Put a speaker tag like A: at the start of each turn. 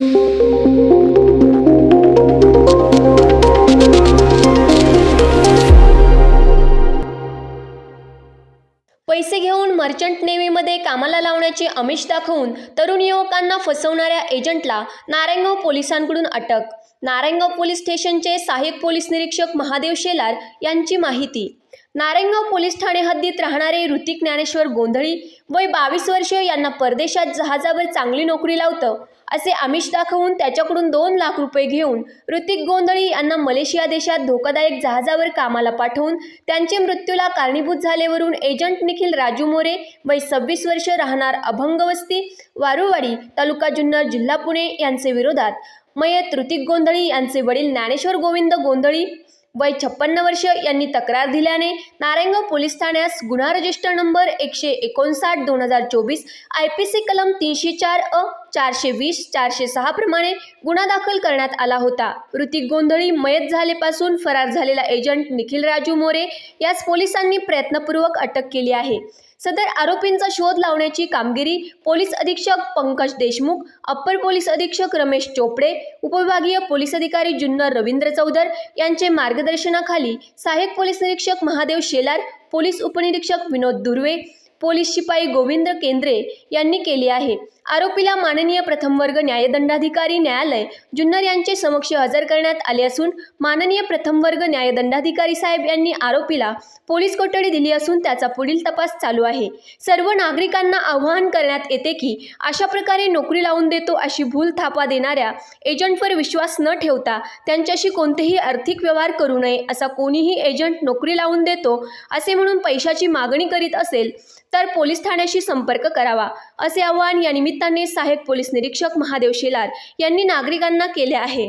A: पैसे घेऊन मर्चंट नेव्हीमध्ये कामाला लावण्याची आमिष दाखवून तरुण युवकांना फसवणाऱ्या एजंटला नारायणगाव पोलिसांकडून अटक. नारायणगाव पोलीस स्टेशनचे सहाय्यक पोलीस निरीक्षक महादेव शेलार यांची माहिती. नारायणगाव पोलीस ठाणे हद्दीत राहणारे ऋतिक ज्ञानेश्वर गोंधळी वय बावीस वर्षीय यांना परदेशात जहाजावर चांगली नोकरी लावतं असे आमिष दाखवून त्याच्याकडून दोन लाख रुपये घेऊन ऋतिक गोंधळी यांना मलेशिया देशात धोकादायक जहाजावर कामाला पाठवून त्यांचे मृत्यूला कारणीभूत झालेवरून एजंट निखिल राजू मोरे वय सव्वीस वर्ष राहणार अभंगवस्ती वारुवाडी तालुका जुन्नर जिल्हा पुणे यांचे विरोधात. मयत ऋतिक गोंधळी यांचे वडील ज्ञानेश्वर गोविंद गोंधळी वय छप्पन्न वर्ष यांनी तक्रार दिल्याने नारायणगाव पोलीस ठाण्यास गुन्हा रजिस्टर नंबर एकशे एकोणसाठ दोन हजार चोवीस आय पी सी कलम तीनशे चार अ चारशे वीस चारशे सहा प्रमाणे गुन्हा दाखल करण्यात आला होता. ऋतिक गोंधळी मयत झालेपासून फरार झालेला एजंट निखिल राजू मोरे यास पोलिसांनी प्रयत्नपूर्वक अटक केली आहे. सदर आरोपींचा शोध लावण्याची कामगिरी पोलीस अधीक्षक पंकज देशमुख अप्पर पोलीस अधीक्षक रमेश चोपडे उपविभागीय पोलीस अधिकारी जुन्नर रवींद्र चौधर यांचे मार्गदर्शनाखाली सहाय्यक पोलीस निरीक्षक महादेव शेलार पोलीस उपनिरीक्षक विनोद दुर्वे पोलीस शिपाई गोविंद केंद्रे यांनी केली आहे. आरोपीला माननीय प्रथम वर्ग न्यायदंडाधिकारी न्यायालय जुन्नर यांचे समक्ष हजर करण्यात आले असून माननीय प्रथम वर्ग न्यायदंडाधिकारी साहेब यांनी आरोपीला पोलीस कोठडी दिली असून त्याचा पुढील तपास चालू आहे. सर्व नागरिकांना आवाहन करण्यात येते की अशा प्रकारे नोकरी लावून देतो अशी भूल थापा देणाऱ्या एजंटवर विश्वास न ठेवता त्यांच्याशी कोणतेही आर्थिक व्यवहार करू नये असा कोणीही एजंट नोकरी लावून देतो असे म्हणून पैशाची मागणी करीत असेल तर पोलीस ठाण्याशी संपर्क करावा असे आवाहन या निमित्ताने सहाय्यक पोलीस निरीक्षक महादेव शेलार यांनी नागरिकांना केले आहे.